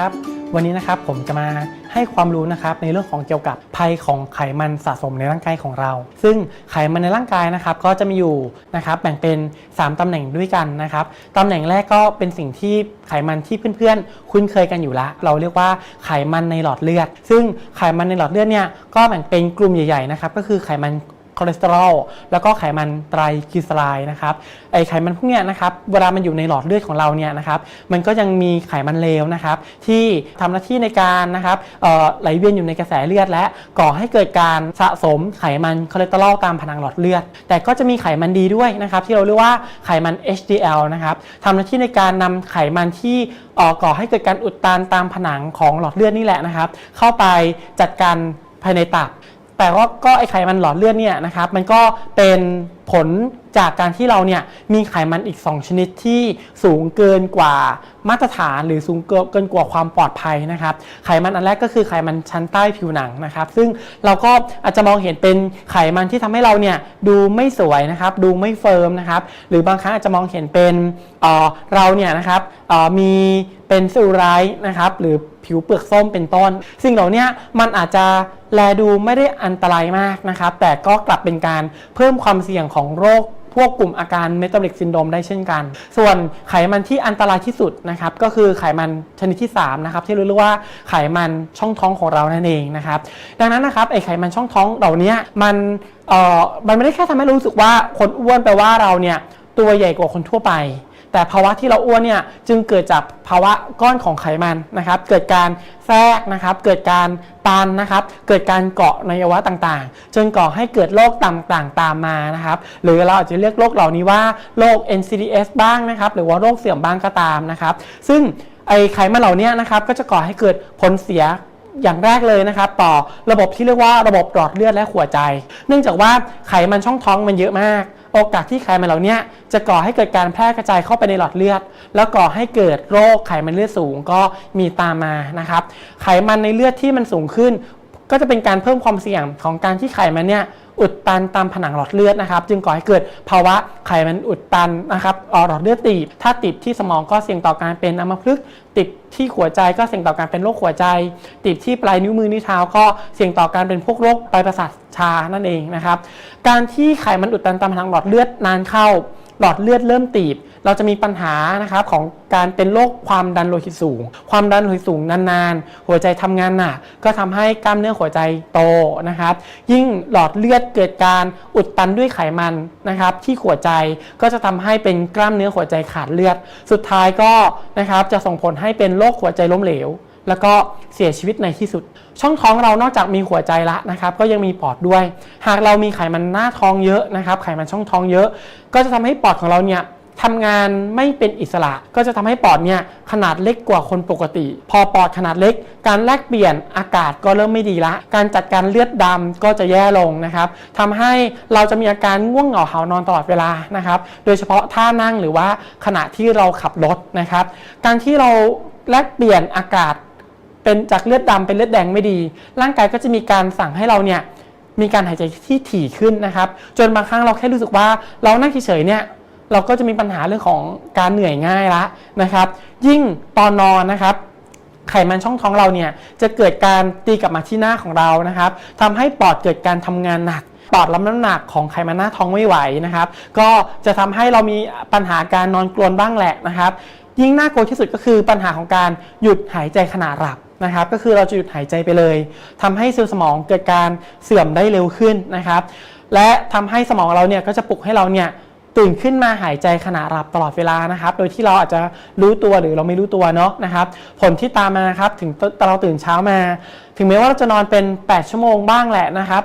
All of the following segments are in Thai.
ครับ วันนี้นะครับผมจะมาให้ความรู้นะครับในเรื่องของเกี่ยวกับภัยของไขมันสะสมในร่างกายของเรา ซึ่งไขมันในร่างกายนะครับก็จะมีอยู่นะครับแบ่งเป็น 3 ตำแหน่งด้วยกันนะครับตำแหน่งแรกก็เป็นสิ่งที่ไขมันที่เพื่อนๆ คุ้นเคยกันอยู่ละ เราเรียกว่าไขมันในหลอดเลือด ซึ่งไขมันในหลอดเลือดเนี่ยก็แบ่งเป็นกลุ่มใหญ่ๆนะครับก็คือไขมัน คอเลสเตอรอลแล้วก็ไขมันไตรกลีเซอไรด์นะครับไอไขมันพวกเนี้ยนะครับเวลามันอยู่ในหลอดเลือดของเราเนี่ยนะครับมันก็ยังมีไขมันเลวนะครับที่ทำหน้าที่ในการนะครับไหลเวียนอยู่ในกระแสเลือด และก่อให้เกิดการสะสมไขมันคอเลสเตอรอลตามผนังหลอดเลือด แต่ก็จะมีไขมันดีด้วยนะครับที่เราเรียกว่าไขมัน HDL นะครับทำหน้าที่ในการนำไขมันที่ก่อให้เกิดการอุดตันตามผนังของหลอดเลือดนี่แหละนะครับ เข้าไปจัดการภายในตับ แต่ว่าก็ไอไขมันหลอดเลือดเนี่ยนะครับมันก็เป็น ผลจากการที่เราเนี่ยมีไขมันอีก 2 ชนิดที่สูงเกินกว่ามาตรฐานหรือสูงเกินกว่าความปลอดภัยนะครับ ไขมันอันแรกก็คือไขมันชั้นใต้ผิวหนังนะครับ ซึ่งเราก็อาจจะมองเห็นเป็นไขมันที่ทำให้เราเนี่ยดูไม่สวยนะครับ ดูไม่เฟิร์มนะครับ หรือบางครั้งอาจจะมองเห็นเป็นเเราเนี่ยนะครับมีเป็นซิลไรท์นะครับหรือผิวเปลือกส้มเป็นต้น สิ่งเหล่านี้มันอาจจะแลดูไม่ได้อันตรายมากนะครับ แต่ก็กลับเป็นการเพิ่มความเสี่ยงของของโรคพวกกลุ่มอาการเมตาบอลิกซินโดมได้เช่นกัน ส่วนไขมันที่อันตรายที่สุดนะครับก็คือไขมันชนิดที่ 3 นะครับ ที่เรียกว่าไขมันช่องท้องของเรานั่นเองนะครับ ดังนั้นนะครับไอไขมันช่องท้องเหล่านี้มันเอ่อมันไม่ได้แค่ทำให้รู้สึกว่าคนอ้วนแปลว่าเราเนี่ยตัวใหญ่กว่าคนทั่วไป แต่ภาวะที่เราอ้วนเนี่ยจึงเกิดจากภาวะก้อนของไขมันนะครับ เกิดการแทรกนะครับ เกิดการตันนะครับ เกิดการเกาะในอวัยวะต่างๆ จนก่อให้เกิดโรคต่างๆตามมานะครับ หรือเราอาจจะเรียกโรคเหล่านี้ว่าโรค NCDs บ้างนะครับ หรือว่าโรคเสื่อมบ้างก็ตามนะครับ ซึ่งไอไขมันเหล่านี้นะครับก็จะก่อให้เกิดผลเสียอย่างแรกเลยนะครับ ต่อระบบที่เรียกว่าระบบหลอดเลือดและหัวใจ เนื่องจากว่าไขมันช่องท้องมันเยอะมาก โอกาสที่ไขมันเหล่านี้จะก่อให้เกิดการแพร่กระจายเข้าไปในหลอดเลือด แล้วก่อให้เกิดโรคไขมันเลือดสูงก็มีตามมานะครับ ไขมันในเลือดที่มันสูงขึ้น ก็จะเป็นการเพิ่มความเสี่ยงของการที่ไขมันเนี่ยอุดตันตามผนังหลอดเลือดนะครับ จึงก่อให้เกิดภาวะไขมันอุดตันนะครับอ่อหลอดเลือดตีบ ถ้าติดที่สมองก็เสี่ยงต่อการเป็นอัมพฤกษ์ติดที่หัวใจก็เสี่ยงต่อการเป็นโรคหัวใจ ติดที่ปลายนิ้วมือนิ้วเท้าก็เสี่ยงต่อการเป็นพวกโรคปลายประสาทชานั่นเองนะครับ การที่ไขมันอุดตันตามผนังหลอดเลือดนานเข้า หลอดเลือดเริ่มตีบ เราจะมีปัญหานะครับของการเป็นโรคความดันโลหิตสูง ความดันโลหิตสูงนานๆ หัวใจทำงานหนักก็ทำให้กล้ามเนื้อหัวใจโตนะครับ ยิ่งหลอดเลือดเกิดการอุดตันด้วยไขมันนะครับ ที่หัวใจก็จะทำให้เป็นกล้ามเนื้อหัวใจขาดเลือด สุดท้ายก็นะครับจะส่งผลให้เป็นโรคหัวใจล้มเหลว แล้วก็เสียชีวิตในที่สุด ช่องท้องเรานอกจากมีหัวใจละนะครับ ก็ยังมีปอดด้วย หากเรามีไขมันหน้าท้องเยอะนะครับ ไขมันช่องท้องเยอะ ก็จะทำให้ปอดของเราเนี่ยทำงานไม่เป็นอิสระ ก็จะทำให้ปอดเนี่ยขนาดเล็กกว่าคนปกติ พอปอดขนาดเล็ก การแลกเปลี่ยนอากาศก็เริ่มไม่ดีละ การจัดการเลือดดำก็จะแย่ลงนะครับทำให้เราจะมีอาการง่วงเหงาหานอนตลอดเวลานะครับ โดยเฉพาะท่านั่งหรือว่าขณะที่เราขับรถนะครับ การที่เราแลกเปลี่ยนอากาศ เป็นจากเลือดดำเป็นเลือดแดงไม่ดี ร่างกายก็จะมีการสั่งให้เราเนี่ยมีการหายใจที่ถี่ขึ้นนะครับ จนบางครั้งเราแค่รู้สึกว่าเรานั่งเฉยๆเนี่ยเราก็จะมีปัญหาเรื่องของการเหนื่อยง่ายละนะครับ ยิ่งตอนนอนนะครับ ไขมันช่องท้องเราเนี่ยจะเกิดการตีกลับมาที่หน้าของเรานะครับทำให้ปอดเกิดการทำงานหนักปอดรับน้ำหนักของไขมันหน้าท้องไม่ไหวนะครับ ก็จะทำให้เรามีปัญหาการนอนกรนบ้างแหละนะครับ ยิ่งน่ากลัวที่สุดก็คือปัญหาของการหยุดหายใจขณะหลับ นะครับก็คือเราจะหยุดหายใจไปเลยทำให้เซลล์สมองเกิดการเสื่อมได้เร็วขึ้นนะครับ และทำให้สมองเราเนี่ยก็จะปลุกให้เราเนี่ยตื่นขึ้นมาหายใจขณะหลับตลอดเวลานะครับ โดยที่เราอาจจะรู้ตัวหรือเราไม่รู้ตัวเนาะนะครับ ผลที่ตามมาครับถึงเราตื่นเช้ามา ถึงแม้ว่าเราจะนอนเป็น 8 ชั่วโมงบ้างแหละนะครับ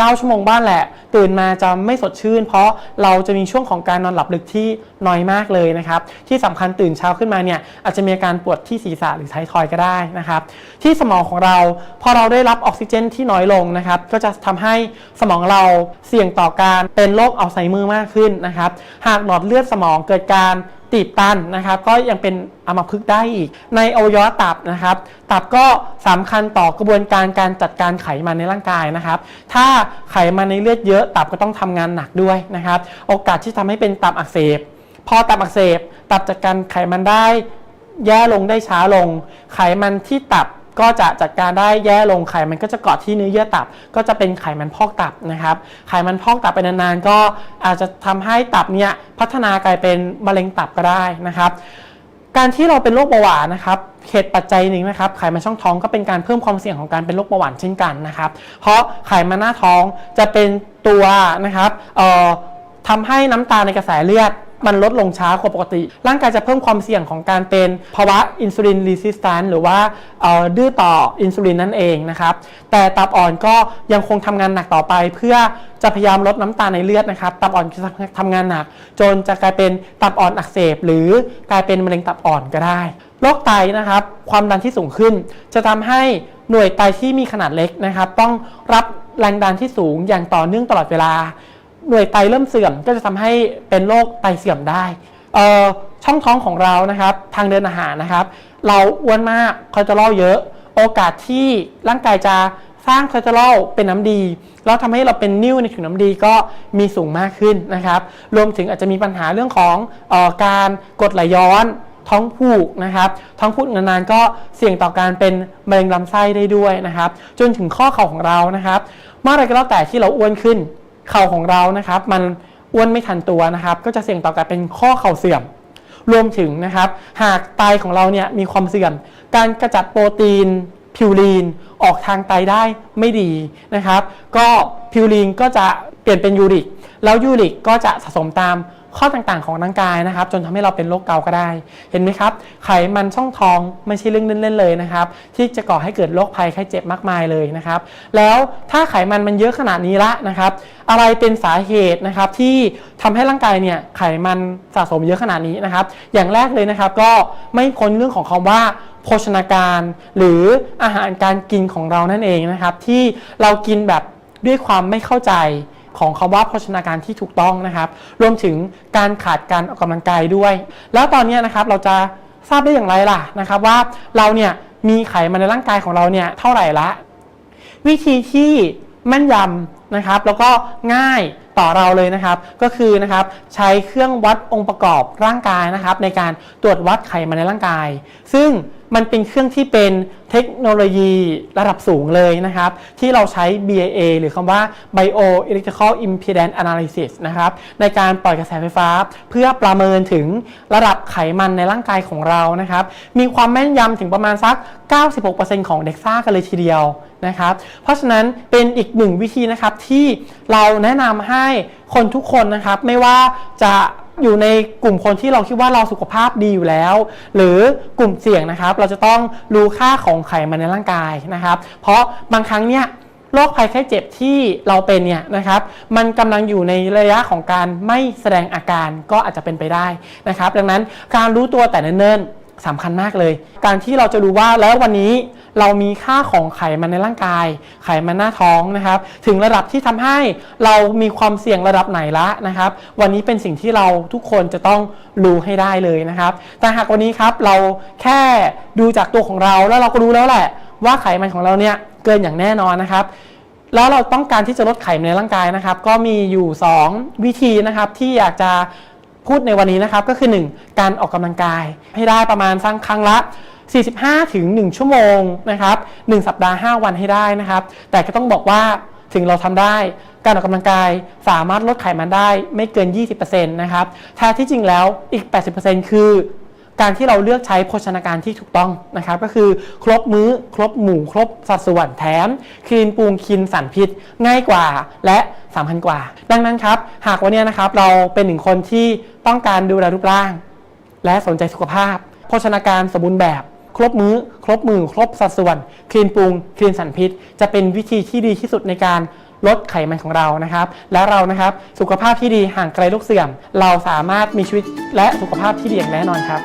9 ชั่วโมงบ้านแหละ ตื่นมาจะไม่สดชื่น เพราะเราจะมีช่วงของการนอนหลับลึกที่น้อยมากเลยนะครับ ที่สำคัญตื่นเช้าขึ้นมาเนี่ยอาจจะมีอาการปวดที่ศีรษะหรือท้ายทอยก็ได้นะครับ ที่สมองของเราพอเราได้รับออกซิเจนที่น้อยลงนะครับก็จะทำให้สมองเราเสี่ยงต่อการเป็นโรคอัลไซเมอร์มากขึ้นนะครับ หากหลอดเลือดสมองเกิดการ ตีบตันนะครับก็ยังเป็นอัมพฤกษ์ได้อีก ในอวัยวะตับนะครับ ตับก็สำคัญต่อกระบวนการการจัดการไขมันในร่างกายนะครับ ถ้าไขมันในเลือดเยอะตับก็ต้องทำงานหนักด้วยนะครับ โอกาสที่ทำให้เป็นตับอักเสบ พอตับอักเสบ ตับจัดการไขมันได้ แย่ลงได้ช้าลง ไขมันที่ตับ ก็จะจัดการได้แย่ลงไขมันก็จะเกาะที่เนื้อเยื่อตับ ก็จะเป็นไขมันพอกตับนะครับ ไขมันพอกตับไปนานๆ ก็อาจจะทำให้ตับเนี่ยพัฒนากลายเป็นมะเร็งตับก็ได้นะครับ การที่เราเป็นโรคเบาหวานนะครับเหตุปัจจัยหนึ่งนะครับไขมันช่องท้องก็เป็นการเพิ่มความเสี่ยงของการเป็นโรคเบาหวานเช่นกันนะครับ เพราะไขมันหน้าท้องจะเป็นตัวนะครับเอ่อทำให้น้ำตาลในกระแสเลือด มันลดลงช้ากว่าปกติ ร่างกายจะเพิ่มความเสี่ยงของการเป็นภาวะอินซูลินรีสิสแตนหรือว่าดื้อต่ออินซูลินนั่นเองนะครับ แต่ตับอ่อนก็ยังคงทำงานหนักต่อไป เพื่อจะพยายามลดน้ำตาลในเลือดนะครับ ตับอ่อนจะทำงานหนัก จนจะกลายเป็นตับอ่อนอักเสบ หรือกลายเป็นมะเร็งตับอ่อนก็ได้โรคไตนะครับ ความดันที่สูงขึ้น จะทำให้หน่วยไตที่มีขนาดเล็กนะครับ ต้องรับแรงดันที่สูงอย่างต่อเนื่องตลอดเวลา หน่วยไตเริ่มเสื่อมก็จะทำให้เป็นโรคไตเสื่อมได้เออช่องท้องของเรานะครับ ทางเดินอาหารนะครับ เราอ้วนมากคอเลสเตอรอลเยอะ โอกาสที่ร่างกายจะสร้างคอเลสเตอรอลเป็นน้ำดี แล้วทำให้เราเป็นนิ่วในถุงน้ำดีก็มีสูงมากขึ้นนะครับ รวมถึงอาจจะมีปัญหาเรื่องของออการกดไหลย้อนท้องผูกนะครับ ท้องผูกนานๆก็เสี่ยงต่อการเป็นมะเร็งลำไส้ได้ด้วยนะครับ จนถึงข้อเข่าของเรานะครับ เมื่อไรก็แล้วแต่ที่เราอ้วนขึ้น เข่าของเรานะครับ มันอ้วนไม่ทันตัวนะครับ ก็จะเสี่ยงต่อการเป็นข้อเข่าเสื่อม รวมถึงนะครับ หากไตของเราเนี่ยมีความเสื่อม การกระจัดโปรตีนพิวรีนออกทางไตได้ไม่ดีนะครับ ก็พิวรีนก็จะเปลี่ยนเป็นยูริก แล้วยูริกก็จะสะสมตาม ข้อต่างๆของร่างกายนะครับ จนทำให้เราเป็นโรคเกาก็ได้ เห็นไหมครับ ไขมันช่องท้องไม่ใช่เรื่องเล่นๆเลยนะครับ ที่จะก่อให้เกิดโรคภัยไข้เจ็บมากมายเลยนะครับ แล้วถ้าไขมันมันเยอะขนาดนี้ละนะครับ อะไรเป็นสาเหตุนะครับที่ทำให้ร่างกายเนี่ยไขมันสะสมเยอะขนาดนี้นะครับ อย่างแรกเลยนะครับก็ไม่พ้นเรื่องของคำว่าโภชนาการ หรืออาหารการกินของเรานั่นเองนะครับ ที่เรากินแบบด้วยความไม่เข้าใจ ของคำว่าโภชนาการที่ถูกต้องนะครับ รวมถึงการขาดการออกกำลังกายด้วย แล้วตอนนี้นะครับเราจะทราบได้อย่างไรล่ะนะครับว่าเราเนี่ยมีไขมันในร่างกายของเราเนี่ยเท่าไหร่ละ วิธีที่แม่นยำนะครับ แล้วก็ง่ายต่อเราเลยนะครับ ก็คือนะครับใช้เครื่องวัดองค์ประกอบร่างกายนะครับ ในการตรวจวัดไขมันในร่างกาย ซึ่ง มันเป็นเครื่องที่เป็นเทคโนโลยีระดับสูงเลยนะครับ ที่เราใช้ BIA หรือคำว่า Bio Electrical Impedance Analysis นะครับ ในการปล่อยกระแสไฟฟ้า เพื่อประเมินถึงระดับไขมันในร่างกายของเรานะครับ มีความแม่นยำถึงประมาณสัก 96%ของเด็กซ่ากันเลยทีเดียวนะครับ เพราะฉะนั้นเป็นอีกหนึ่งวิธีนะครับที่เราแนะนำให้คนทุกคนนะครับ ไม่ว่าจะ อยู่ในกลุ่มคนที่เราคิดว่าเราสุขภาพดีอยู่แล้ว หรือกลุ่มเสี่ยงนะครับ เราจะต้องรู้ค่าของไขมันในร่างกายนะครับ เพราะบางครั้งเนี่ยโรคภัยไข้เจ็บที่เราเป็นเนี่ยนะครับ มันกำลังอยู่ในระยะของการไม่แสดงอาการก็อาจจะเป็นไปได้นะครับ ดังนั้นการรู้ตัวแต่เนิ่นๆสำคัญมากเลย การที่เราจะรู้ว่าแล้ววันนี้ เรามีค่าของไขมันในร่างกาย ไขมันหน้าท้องนะครับ ถึงระดับที่ทำให้เรามีความเสี่ยงระดับไหนละนะครับ วันนี้เป็นสิ่งที่เราทุกคนจะต้องรู้ให้ได้เลยนะครับ แต่หากวันนี้ครับเราแค่ดูจากตัวของเราแล้วเราก็รู้แล้วแหละ ว่าไขมันของเราเนี่ยเกินอย่างแน่นอนนะครับแล้วเราต้องการที่จะลดไขมันในร่างกายนะครับ ก็มีอยู่ 2 วิธีนะครับที่อยากจะพูดในวันนี้นะครับก็คือ 1 การออกกำลังกาย ให้ได้ประมาณสักครั้งละ 45 ถึง 1 ชั่วโมงนะครับ1สัปดาห์ 5 วันให้ได้นะครับ แต่ก็ต้องบอกว่าถึงเราทำได้ การออกกำลังกายสามารถลดไขมันได้ไม่เกิน 20%นะครับแท้ที่จริงแล้วอีก 80%คือการที่เราเลือกใช้โภชนาการที่ถูกต้องนะครับ ก็คือครบมื้อครบหมู่ครบสัดส่วนแถมคลีนปรุงคินสารพิษ ง่ายกว่าและสำคัญกว่า ดังนั้นครับ หากวันนี้นะครับเราเป็นหนึ่งคนที่ต้องการดูแลรูปร่าง และสนใจสุขภาพ โภชนาการสมบูรณ์แบบ ครบมื้อ ครบมือ ครบสัดส่วน คลีนปรุง คลีนสารพิษ จะเป็นวิธีที่ดีที่สุดในการลดไขมันของเรานะครับ และเรานะครับสุขภาพที่ดีห่างไกลโรคเสื่อม เราสามารถมีชีวิตและสุขภาพที่ดีอย่างแน่นอนครับ